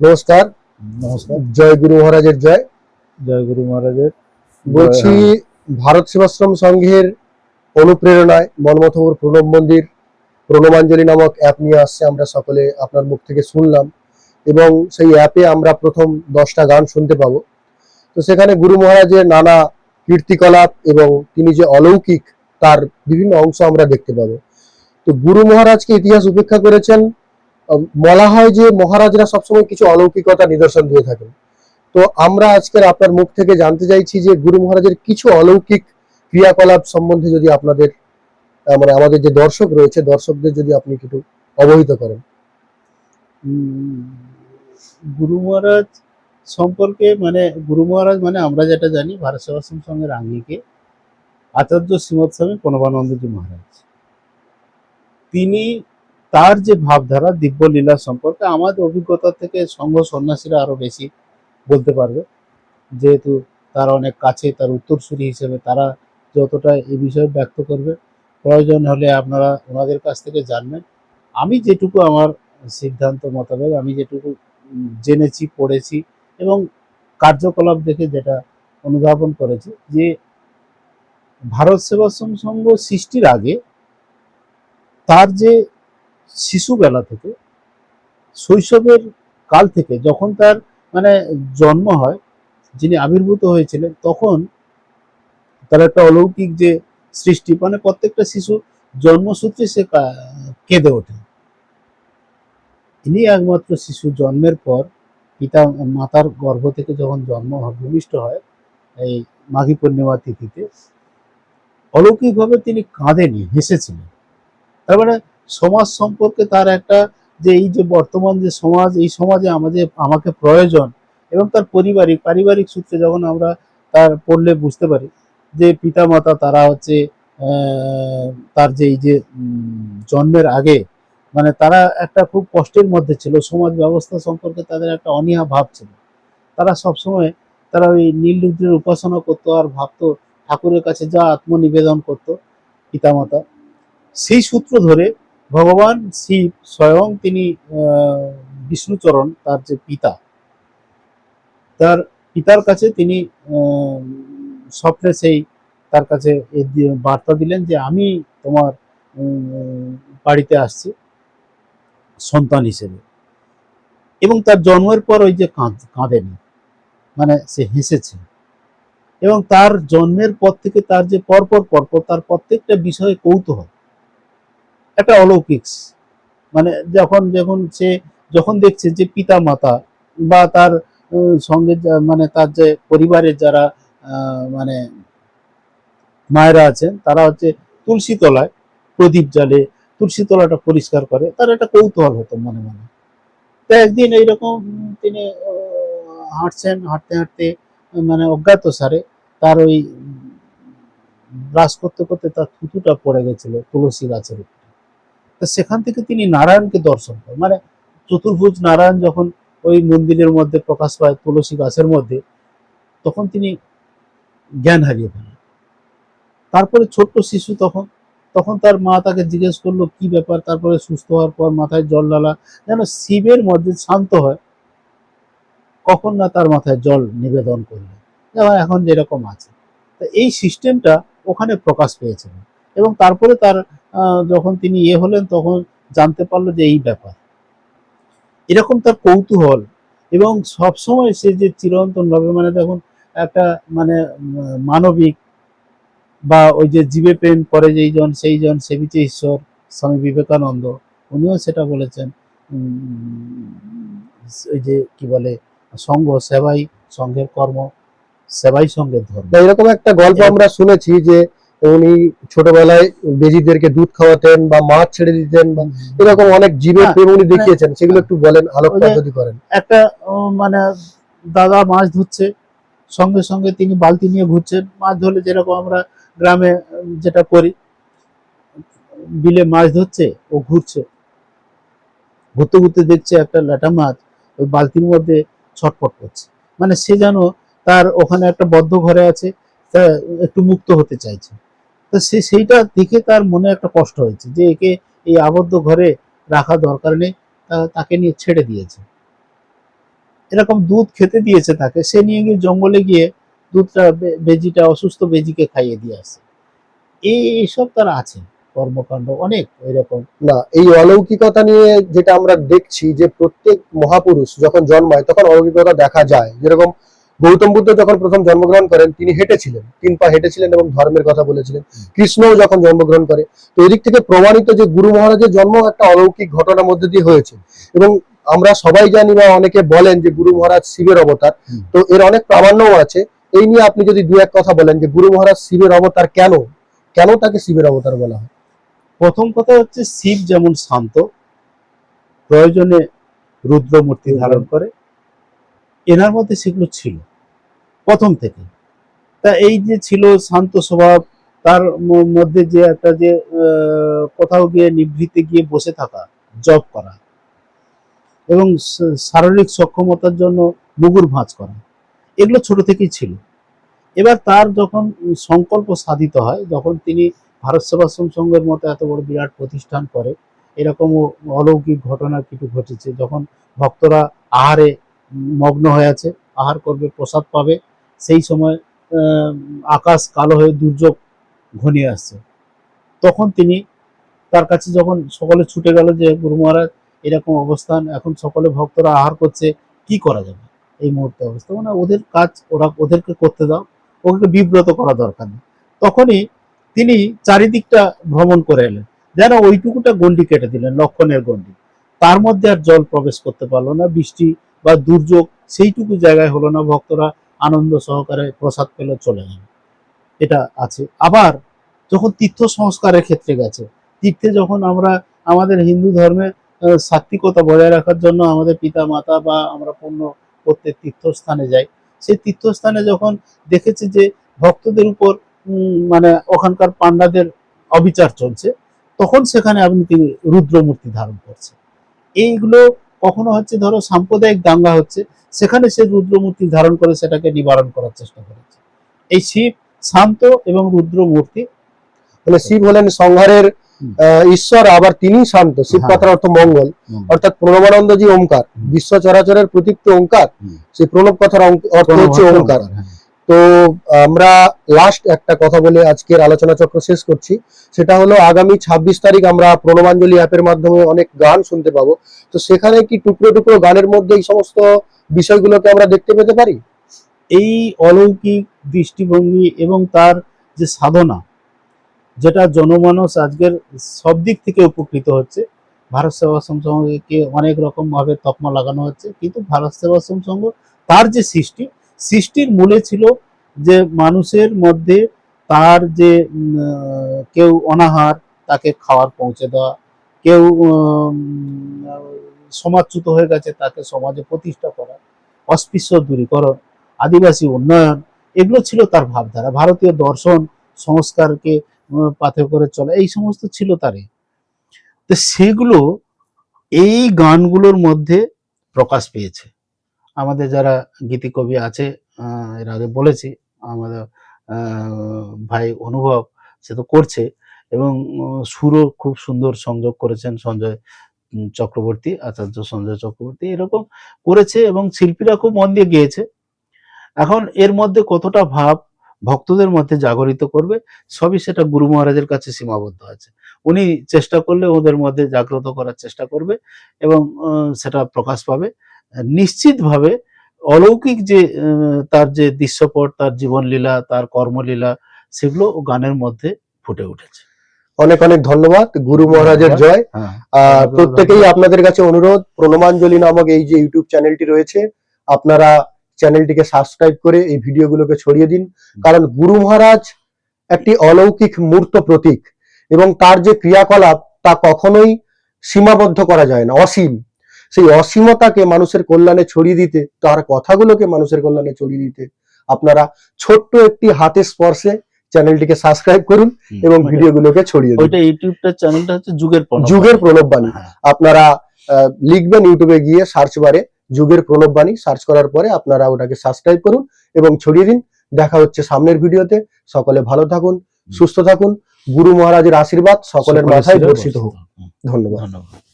নমস্কার। নমস্কার। জয় গুরু মহারাজের জয়। জয় গুরু মহারাজের। বলছি ভারত সেবাশ্রম সংঘের অনুপ্রেরণায় মনমথপুর প্রণব মন্দির প্রণবাঞ্জলি নামক অ্যাপ নিয়ে আসছে আমরা সকলে আপনার মুখ থেকে শুনলাম। এবং সেই অ্যাপে আমরা প্রথম দশটা গান শুনতে পাবো। তো সেখানে গুরু মহারাজের নানা কীর্তিকলাপ এবং তিনি যে অলৌকিক তার বিভিন্ন অংশ আমরা দেখতে পাবো। তো গুরু মহারাজকে ইতিহাস উপেক্ষা করেছেন বলা হয় যে মহারাজরা সবসময় কিছু অলৌকিকতা নিদর্শন দিয়ে থাকেন। তো আমরা আজকের আপনার মুখ থেকে জানতে চাইছি যে গুরু মহারাজের কিছু অলৌকিক ক্রিয়াকলাপ সম্বন্ধে যদি আপনাদের মানে আমাদের যে দর্শক রয়েছে, দর্শকদের যদি আপনি একটু অবহিত করেন। গুরু মহারাজ সম্পর্কে মানে গুরু মহারাজ মানে আমরা যেটা জানি, ভারত সেবাশ্রম সঙ্গের আঙ্গিকে আচার্য শ্রীমৎ স্বামী প্রণবানন্দজি মহারাজ। তিনি তার যে ভাবধারা, দিব্য লীলা সম্পর্কে আমাদের অভিজ্ঞতা থেকে সংঘ সন্ন্যাসীরা আরও বেশি বলতে পারবে। যেহেতু তার অনেক কাছে তার উত্তরসূরি হিসেবে তারা যতটা এই বিষয়ে ব্যক্ত করবে, প্রয়োজন হলে আপনারা ওনাদের কাছ থেকে জানবেন। আমি যেটুকু আমার সিদ্ধান্ত মোতাবেক, আমি যেটুকু জেনেছি, পড়েছি এবং কার্যকলাপ দেখে যেটা অনুধাবন করেছি যে ভারত সেবাশ্রম সংঘ সৃষ্টির আগে তার যে শিশুবেলা থেকে, শৈশবের কাল থেকে যখন তার মানে জন্ম হয়, যিনি আবির্ভূত হয়েছিলেন, তখন তার একটা অলৌকিক যে সৃষ্টি মানে প্রত্যেকটা শিশু জন্মসূত্রে সে কেঁদে ওঠে। ইনি একমাত্র শিশু জন্মের পর পিতা মাতার গর্ভ থেকে যখন জন্ম ভূমিষ্ঠ হয়, এই মাঘী পূর্ণিমা তিথিতে, অলৌকিকভাবে তিনি কাঁদেনি হেসেছিলেন। তার মানে সমাজ সম্পর্কে তার একটা যে এই যে বর্তমান যে সমাজ, এই সমাজে আমাদের, আমাকে প্রয়োজন এবং তার পারিবারিক পারিবারিক সূত্রে যখন আমরা তার পড়লে বুঝতে পারি যে পিতা মাতা তারা হচ্ছে তার যে এই যে জন্মের আগে মানে তারা একটা খুব কষ্টের মধ্যে ছিল। সমাজ ব্যবস্থা সম্পর্কে তাদের একটা অনীহা ভাব ছিল। তারা সবসময় তারা ওই নীল রুদ্রের উপাসনা করতো আর ভাবতো ঠাকুরের কাছে যা আত্মনিবেদন করতো পিতামাতা। সেই সূত্র ধরে ভগবান শিব স্বয়ং তিনি বিষ্ণুচরণ তার যে পিতা, তার পিতার কাছে তিনি স্বপ্নে সেই তার কাছে বার্তা দিলেন যে আমি তোমার বাড়িতে আসছি সন্তান হিসেবে। এবং তার জন্মের পর ওই যে কাঁদ, কাঁদেনি মানে সে হেসেছে। এবং তার জন্মের পর থেকে তার যে পরপর পরপর, তার প্রত্যেকটা বিষয়ে কৌতূহল। একটা অলৌকিক। মানে যখন যখন সে, যখন দেখছে যে পিতা মাতা বা তার সঙ্গে মানে তার যে পরিবারের যারা মানে মায়েরা আছেন, তারা হচ্ছে তুলসী তলায় প্রদীপ জ্বালে, তুলসী তলাটা পরিষ্কার করে, তার একটা কৌতূহল হতো মনে মনে। তো একদিন এইরকম তিনি হাঁটছেন, হাঁটতে হাঁটতে মানে অজ্ঞাত সারে তার ওই ব্রাশ করতে করতে তার থুতুটা পড়ে গেছিল তুলসী গাছের উপরে। তো সেখান থেকে তিনি নারায়ণকে দর্শন করেন। মানে চতুর্ভুজ নারায়ণ যখন ওই মন্দিরের মধ্যে প্রকাশ পায়, তুলসী গাছের মধ্যে, তখন তিনি জ্ঞান হারিয়ে ফেলেন। তারপরে ছোট্ট শিশু তখন তখন তার মা তাকে জিজ্ঞেস করল, কি ব্যাপার? তারপরে সুস্থ হওয়ার পর মাথায় জল ঢালা, যেন শিবের মধ্যে শান্ত হয়। কখন না তার মাথায় জল নিবেদন করলেন যেমন এখন যেরকম আছে। তো এই সিস্টেমটা ওখানে প্রকাশ পেয়েছিল। এবং তারপরে তার যখন তিনি ইয়ে হলেন তখন জানতে পারল যে এই ব্যাপার। এরকম তার কৌতূহল। এবং সবসময় সে যে চিরন্তন ভাবে মানে দেখুন একটা মানে মানবিক বা ওই যে জীবে প্রেম করে যেই জন সেই জন সেবিছে ঈশ্বর স্বামী বিবেকানন্দ উনিও সেটা বলেছেন। ওই যে কি বলে সঙ্গ সেবাই সঙ্গের কর্ম সেবাই সঙ্গের ধর্ম। এরকম একটা গল্প আমরা শুনেছি যে উনি ছোটবেলায় বেজিদেরকে দুধ খাওয়াতেন বা মাছ ছেড়ে দিতেন বা এরকম অনেক জীবের হ্যাঁ, প্রেম উনি দেখিয়েছেন। সেগুলো একটু বলেন আলোকপাত যদি করেন। একটা মানে দাদা মাছ ধরছে সঙ্গে সঙ্গে তিনি বালতি নিয়ে ঘুরছেন মাছ ধরলে যেরকম আমরা গ্রামে যেটা করি বিলে মাছ ধরছে ও ঘুরছে। ঘুরতে ঘুরতে দেখছে একটা ল্যাটা মাছ ওই বালতির মধ্যে ছটফট করছে। মানে সে যেন তার ওখানে একটা বদ্ধ ঘরে আছে তা একটু মুক্ত হতে চাইছে। তো সে সেইটা দেখে তার মনে একটা কষ্ট হয়েছে যে একে এই আবদ্ধ ঘরে রাখা দরকার নেই তাকে নিয়ে ছেড়ে দিয়েছে। এরকম দুধ খেতে দিয়েছে তাকে, সে নিয়ে গিয়ে জঙ্গলে গিয়ে দুধটা বেজিটা, অসুস্থ বেজিকে খাইয়ে দিয়ে আসে। এই এইসব তার আছে, কর্মকাণ্ড অনেক এরকম। না, এই অলৌকিকতা নিয়ে যেটা আমরা দেখছি যে প্রত্যেক মহাপুরুষ যখন জন্মায়, তখন অলৌকিকতা দেখা যায়। যেরকম গৌতম বুদ্ধ যখন প্রথম জন্মগ্রহণ করেন তিনি হেঁটেছিলেন তিন পা হেঁটেছিলেন এবং ধর্মের কথা বলেছিলেন। কৃষ্ণও যখন জন্মগ্রহণ করে তো এদিক থেকে প্রমাণিত যে গুরু মহারাজের জন্ম একটা অলৌকিক ঘটনার মধ্যে দিয়ে হয়েছে। এবং আমরা সবাই জানি বা অনেকে বলেন যে গুরু মহারাজ শিবের অবতার তো এর অনেক প্রামাণ্যও আছে। এই নিয়ে আপনি যদি দু এক কথা বলেন যে গুরু মহারাজ শিবের অবতার কেন? কেন তাকে শিবের অবতার বলা হয়? প্রথম কথা হচ্ছে শিব যেমন শান্ত প্রয়োজনে রুদ্রমূর্তি ধারণ করে এনার মধ্যে সেগুলো ছিল। প্রথম থেকে। তা এই যে ছিল শান্ত স্বভাব, তার মধ্যে যে একটা যে কোথাও গিয়ে নিভৃতে গিয়ে বসে থাকা, জব করা এবং শারীরিক সক্ষমতার জন্য মুগুর ভাঁজ করা, এগুলো ছোট থেকেই ছিল। এবার তার যখন সংকল্প সাধিত হয়, যখন তিনি ভারত সেবাশ্রম সংঘের মতো এত বড় বিরাট প্রতিষ্ঠান করে, এরকমও অলৌকিক ঘটনা কিছু ঘটেছে, যখন ভক্তরা আহারে মগ্ন হয়ে আছে, আহার করবে, প্রসাদ পাবে। সেই সময় আকাশ কালো হয়ে দুর্যোগ ঘনিয়ে আসছে। তখন তিনি তার কাছে যখন সকলে ছুটে গেল যে, গুরু মহারাজ, এরকম অবস্থান এখন সকলে ভক্তরা আহার করছে, কি করা যাবে? এই মুহূর্তে অবস্থা। মানে ওদের কাজ, ওরা ওদেরকে করতে দাও ওকে বিব্রত করা দরকার নেই। তখনই তিনি চারিদিকটা ভ্রমণ করে এলেন। যেন ওইটুকুটা গন্ডি কেটে দিলেন, লক্ষণের গন্ডি তার মধ্যে আর জল প্রবেশ করতে পারল না, বৃষ্টি বা দুর্যোগ, সেইটুকু জায়গায় হলো না, ভক্তরা আনন্দ সহকারে প্রসাদ পেলে চলে গেল এটা আছে। আবার যখন তীর্থ সংস্কারের ক্ষেত্রে গেছে, তীর্থে যখন আমরা আমাদের হিন্দু ধর্মে সাত্বিকতা বজায় রাখার জন্য আমাদের পিতা মাতা বা আমরা পূর্ণ প্রত্যেক তীর্থস্থানে যাই, সেই তীর্থস্থানে যখন দেখেছে যে ভক্তদের উপর মানে ওখানকার পান্ডাদের অবিচার চলছে, তখন সেখানে আপনি তিনি রুদ্রমূর্তি ধারণ করছে এইগুলো কখনো হচ্ছে ধরো সাম্প্রদায়িক দাঙ্গা হচ্ছে সেখানে সে রুদ্রমূর্তি ধারণ করে সেটাকে নিবারণ করার চেষ্টা করেছে এই শিব শান্ত এবং রুদ্রমূর্তি মানে শিব হলেন সংহারের আহ, ঈশ্বর আবার তিনি শান্ত শিব হ্যাঁ। কথার অর্থ মঙ্গল অর্থাৎ প্রণবানন্দ ওঙ্কার হুম। বিশ্ব চরাচরের প্রতীক তো ওঙ্কার। সেই প্রণব কথার অর্থ হচ্ছে ওঙ্কার হ্যাঁ। তো, আমরা লাস্ট একটা কথা বলে আজকের আলোচনা চক্র শেষ করছি। সেটা হলো আগামী ছাব্বিশ তারিখ আমরা প্রণবাঞ্জলি অ্যাপের মাধ্যমে অনেক গান শুনতে পাবো। তো সেখানে কি টুকরো টুকরো গানের মধ্যে এই সমস্ত বিষয়গুলোকে আমরা দেখতে পেতে পারি? এই অলৌকিক দৃষ্টিভঙ্গি এবং তার যে সাধনা, যেটা জনমানস আজকের সব দিক থেকে উপকৃত হচ্ছে। ভারত সেবাশ্রম সংঘকে অনেক রকম ভাবে তকমা লাগানো হচ্ছে। কিন্তু ভারত সেবাশ্রম সংঘ তার যে সৃষ্টি সৃষ্টির মূলে ছিল যে মানুষের মধ্যে তার যে কেউ অনাহার তাকে খাওয়ার পৌঁছে দেওয়া, কেউ সমাজচ্যুত হয়ে গেছে তাকে সমাজে প্রতিষ্ঠা করা, অস্পৃশ্য দূরীকরণ, আদিবাসী উন্নয়ন, এগুলো ছিল তার ভাবধারা। ভারতীয় দর্শন সংস্কারকে পাথে করে চলা, এই সমস্ত ছিল তারে তো সেগুলো এই গানগুলোর মধ্যে প্রকাশ পেয়েছে। আমাদের যারা গীতিকবি আছে আহ, এর আগে বলেছি আমাদের ভাই অনুভব সে তো করছে এবং সুরও খুব সুন্দর সংযোগ করেছেন সঞ্জয় চক্রবর্তী আচার্য সঞ্জয় চক্রবর্তী এরকম করেছে এবং শিল্পীরা খুব মন দিয়ে গেয়েছে। এখন এর মধ্যে কতটা ভাব ভক্তদের মধ্যে জাগরিত করবে সবই সেটা গুরু মহারাজের কাছে সীমাবদ্ধ আছে। উনি চেষ্টা করলে ওদের মধ্যে জাগ্রত করার চেষ্টা করবে এবং সেটা প্রকাশ পাবে। নিশ্চিতভাবে অলৌকিক যে তার যে দৃশ্যপট তার জীবনলীলা তার কর্মলীলা সেগুলো গানের মধ্যে ফুটে উঠেছে। অনেক অনেক ধন্যবাদ গুরু মহারাজের জয়। হ্যাঁ আর প্রত্যেকেই আপনাদের কাছে অনুরোধ প্রণমাঞ্জলি নামক এই যে ইউটিউব চ্যানেলটি রয়েছে আপনারা চ্যানেলটিকে সাবস্ক্রাইব করে এই ভিডিওগুলোকে ছড়িয়ে দিন। কারণ গুরু মহারাজ একটি অলৌকিক মূর্ত প্রতীক এবং তার যে ক্রিয়াকলাপ তা কখনোই সীমাবদ্ধ করা যায় না অসীম। সেই অসীমতাকে মানুষের কল্যাণে ছড়িয়ে দিতে তার কথাগুলোকে মানুষের কল্যাণে ছড়িয়ে দিতে আপনারা ছোট্ট একটি হাতের স্পর্শে চ্যানেলটিকে সাবস্ক্রাইব করুন এবং ভিডিওগুলোকে ছড়িয়ে দিন। ওইটা ইউটিউবটা চ্যানেলটা হচ্ছে যুগের যুগের প্রণব বাণী হ্যাঁ, আপনারা লিখবেন ইউটিউবে গিয়ে সার্চ বারে যুগের প্রণব বাণী সার্চ করার পরে আপনারা ওটাকে সাবস্ক্রাইব করুন এবং ছড়িয়ে দিন। দেখা হচ্ছে সামনের ভিডিওতে। সকলে ভালো থাকুন সুস্থ থাকুন। গুরু মহারাজের আশীর্বাদ সকলের সকলের মাথায় বর্ষিত হোক। ধন্যবাদ। ধন্যবাদ।